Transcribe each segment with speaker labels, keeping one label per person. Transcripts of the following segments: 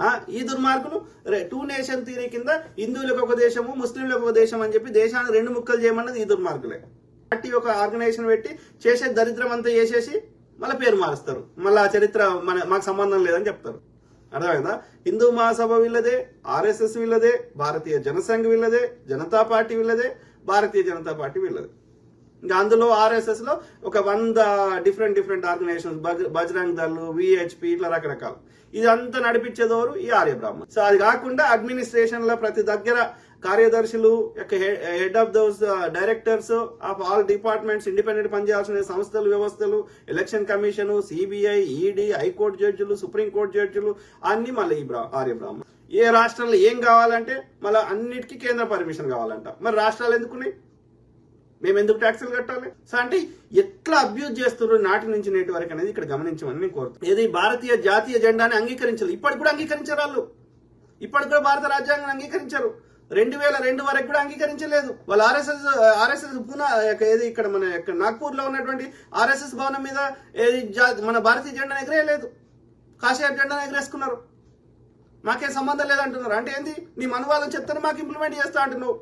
Speaker 1: ఆ, ఈ దుర్మార్గులు రే- టూ నేషన్ థీరీ కింద హిందువులకు ఒక దేశము ముస్లింలకు ఒక దేశం అని చెప్పి దేశాన్ని రెండు ముక్కలు చేయమన్నది ఈ దుర్మార్గులే. పార్టీ ఒక ఆర్గనైజేషన్ పెట్టి చేసే దరిద్రం అంతా చేసేసి మళ్ళీ పేరు మారుస్తారు. మళ్ళీ ఆ చరిత్ర మన మాకు సంబంధం లేదని చెప్తారు. అర్థమైందా? హిందూ మహాసభ వీళ్ళదే ఆర్ఎస్ఎస్ వీళ్ళదే భారతీయ జనసంఘ్ వీళ్ళదే జనతా పార్టీ వీళ్ళదే భారతీయ జనతా పార్టీ వీళ్ళదే. ఇంకా అందులో ఆర్ఎస్ఎస్లో ఒక వంద different different organisations Bajrang Dal VHP ఇట్లా రకరకాలు. ఇదంతా నడిపించేదోరు ఈ ఆర్య బ్రాహ్మణ్. సో అది కాకుండా అడ్మినిస్ట్రేషన్లో ప్రతి దగ్గర కార్యదర్శులు యొక్క head of those directors of all departments independent పనిచేయాల్సిన సంస్థలు వ్యవస్థలు election commission CBI ED high court జడ్జిలు సుప్రీంకోర్టు జడ్జిలు అన్ని మళ్ళీ ఈ ఆర్య బ్రాహ్మణ్. ఏ రాష్ట్రంలో ఏం కావాలంటే మళ్ళీ అన్నిటికీ కేంద్ర పర్మిషన్ కావాలంట. మరి రాష్ట్రాలు ఎందుకున్నాయి? మేము ఎందుకు ట్యాక్సులు కట్టాలి? సో అంటే ఎట్లా అబ్యూజ్ చేస్తున్నారు నాటి నుంచి నేటి వరకు అనేది ఇక్కడ గమనించమని నేను కోరుతాను ఏది భారతీయ జాతీయ జెండాని అంగీకరించాలి ఇప్పటికి కూడా అంగీకరించారు వాళ్ళు. ఇప్పటికి కూడా భారత రాజ్యాంగం అంగీకరించారు. రెండు వేల రెండు వరకు కూడా అంగీకరించలేదు. వాళ్ళు ఆర్ఎస్ఎస్ ఆర్ఎస్ఎస్ పూనా ఏది ఇక్కడ మన నాగ్పూర్లో ఉన్నటువంటి ఆర్ఎస్ఎస్ భవనం మీద ఏది మన భారతీయ జెండాను ఎగరేయలేదు. కాషాయ జెండాను ఎగరేసుకున్నారు. మాకేం సంబంధం లేదంటున్నారు. అంటే ఏంది? నీ మనువాదం చెప్తాను మాకు ఇంప్లిమెంట్ చేస్తా అంటున్నావు.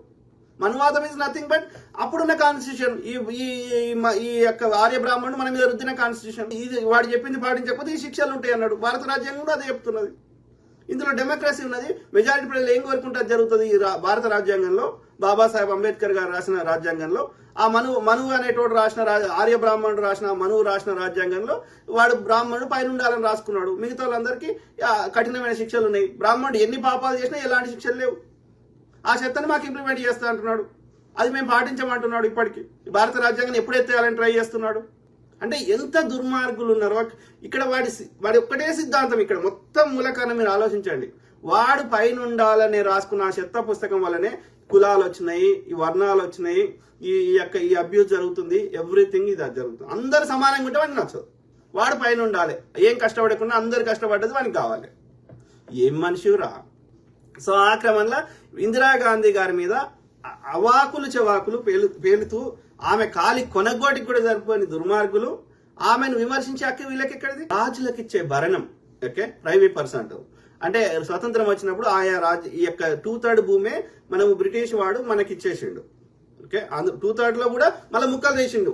Speaker 1: మనువాదం ఇస్ నథింగ్ బట్ అప్పుడున్న కాన్స్టిట్యూషన్ ఈ ఈ ఈ మ- ఈ యొక్క ఆర్య బ్రాహ్మణుడు మన మీద రుద్దిన కాన్స్టిట్యూషన్ ఇది వాడు చెప్పింది పాటించకపోతే ఈ శిక్షలు ఉంటాయి అన్నాడు. భారత రాజ్యాంగం కూడా అదే చెప్తున్నది. ఇందులో డెమోక్రసీ ఉన్నది. మెజారిటీ ప్రజలు ఏం కోరుకుంటే అది జరుగుతుంది ఈ రా- భారత రాజ్యాంగంలో? బాబాసాహెబ్ అంబేద్కర్ గారు రాసిన రాజ్యాంగంలో. ఆ మను మనువు అనేటోడు రాసిన ఆర్య బ్రాహ్మణుడు రాసిన మనువు రాసిన రాజ్యాంగంలో వాడు బ్రాహ్మణుడు పైన ఉండాలని రాసుకున్నాడు. మిగతా వాళ్ళందరికీ కఠినమైన శిక్షలు ఉన్నాయి. బ్రాహ్మణుడు ఎన్ని పాపాలు చేసినా ఎలాంటి శిక్షలు లేవు. ఆ చెత్తను మాకు ఇంప్లిమెంట్ చేస్తా అంటున్నాడు. అది మేము పాటించమంటున్నాడు ఇప్పటికి. ఈ భారత రాజ్యాంగాన్ని ఎప్పుడు ఎత్తేయాలని ట్రై చేస్తున్నాడు? అంటే ఎంత దుర్మార్గులు ఉన్నారో. ఇక్కడ వాడి సి- వాడి ఒక్కటే సిద్ధాంతం ఇక్కడ. మొత్తం మూలకాన్ని మీరు ఆలోచించండి. వాడు పైన ఉండాలని రాసుకున్న ఆ చెత్త పుస్తకం వల్లనే కులాలు వచ్చినాయి ఈ వర్ణాలు వచ్చినాయి ఈ యొక్క ఈ అబ్యూస్ జరుగుతుంది. ఎవ్రీథింగ్ ఇది అది జరుగుతుంది. అందరు సమానంగా ఉంటే వాడికి నచ్చదు. వాడు పైన ఉండాలి ఏం కష్టపడకుండా అందరు కష్టపడ్డది వానికి కావాలి. ఏం మనిషిరా సో ఆ క్రమంలో ఇందిరాగాంధీ గారి మీద అవాకులు చెవాకులు పేలు పేలుతూ ఆమె కాలి కొనగోటికి కూడా సరిపోని దుర్మార్గులు. ఆమెను విమర్శించే హక్కు వీళ్ళకి ఎక్కడిది రాజులకు ఇచ్చే భరణం ఓకే? ప్రైవేట్ పర్సన్ అంటే స్వతంత్రం వచ్చినప్పుడు ఆయా రాజు ఈ యొక్క టూ థర్డ్ భూమే మనము బ్రిటిష్ వాడు మనకి ఇచ్చేసిండు ఓకే? అందు టూ థర్డ్లో కూడా మళ్ళీ ముక్కలు చేసిండు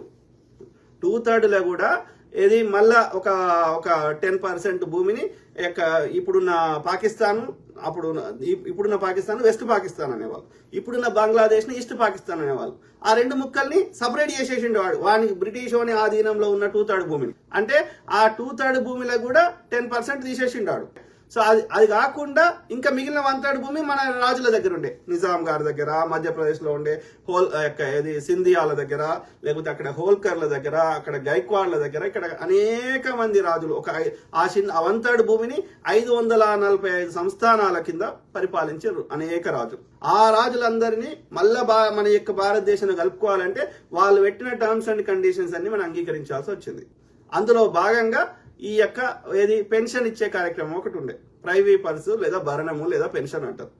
Speaker 1: టూ థర్డ్లో కూడా ఇది మళ్ళా ఒక ఒక టెన్ పర్సెంట్ భూమిని యొక్క ఇప్పుడున్న పాకిస్తాన్ అప్పుడు ఇప్పుడున్న పాకిస్తాన్ వెస్ట్ పాకిస్తాన్ అనేవాళ్ళు. ఇప్పుడున్న బంగ్లాదేశ్ని ఈస్ట్ పాకిస్తాన్ అనేవాళ్ళు. ఆ రెండు ముక్కల్ని సపరేట్ చేసేసిండు వాడు. వానికి బ్రిటిష్ వాని ఆధీనంలో ఉన్న టూ థర్డ్ భూమిని. అంటే ఆ టూ థర్డ్ భూమిలో కూడా టెన్ పర్సెంట్ తీసేసిండు వాడు. సో అది అది కాకుండా ఇంకా మిగిలిన వన్ భూమి మన రాజుల దగ్గర ఉండే. నిజాం గారి దగ్గర మధ్యప్రదేశ్లో ఉండే హోల్ యొక్క ఏది సింధియాల దగ్గర లేకపోతే అక్కడ హోల్కర్ల దగ్గర అక్కడ గైక్వాడ్ల దగ్గర ఇక్కడ అనేక మంది రాజులు. ఒక ఆ చిన్న వన్ భూమిని ఐదు వందల నలభై ఐదు సంస్థానాల కింద పరిపాలించారు అనేక రాజులు. ఆ రాజులందరినీ మళ్ళా బా మన యొక్క భారతదేశాన్ని కలుపుకోవాలంటే వాళ్ళు పెట్టిన టర్మ్స్ అండ్ కండిషన్స్ అన్ని మనం అంగీకరించాల్సి వచ్చింది. అందులో భాగంగా ఈ యొక్క ఏది పెన్షన్ ఇచ్చే కార్యక్రమం ఒకటి ఉండే. ప్రైవీ పర్సు లేదా భరణము లేదా పెన్షన్ అంటారు.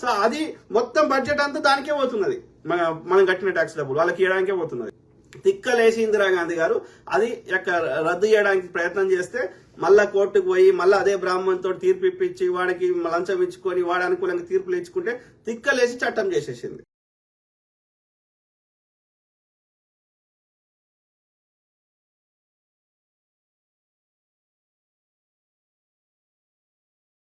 Speaker 1: సో అది మొత్తం బడ్జెట్ అంతా దానికే పోతున్నది. మన మనం కట్టిన ట్యాక్స్ డబ్బులు వాళ్ళకి ఇవ్వడానికే పోతున్నది. తిక్కలేసి ఇందిరాగాంధీ గారు అది యొక్క రద్దు చేయడానికి ప్రయత్నం చేస్తే మళ్ళా కోర్టుకు పోయి మళ్ళీ అదే బ్రాహ్మణ్తో తీర్పు ఇప్పించి వాడికి లంచం ఇచ్చుకొని వాడి అనుకూలంగా తీర్పులు ఇచ్చుకుంటే తిక్కలేసి చట్టం చేసేసింది.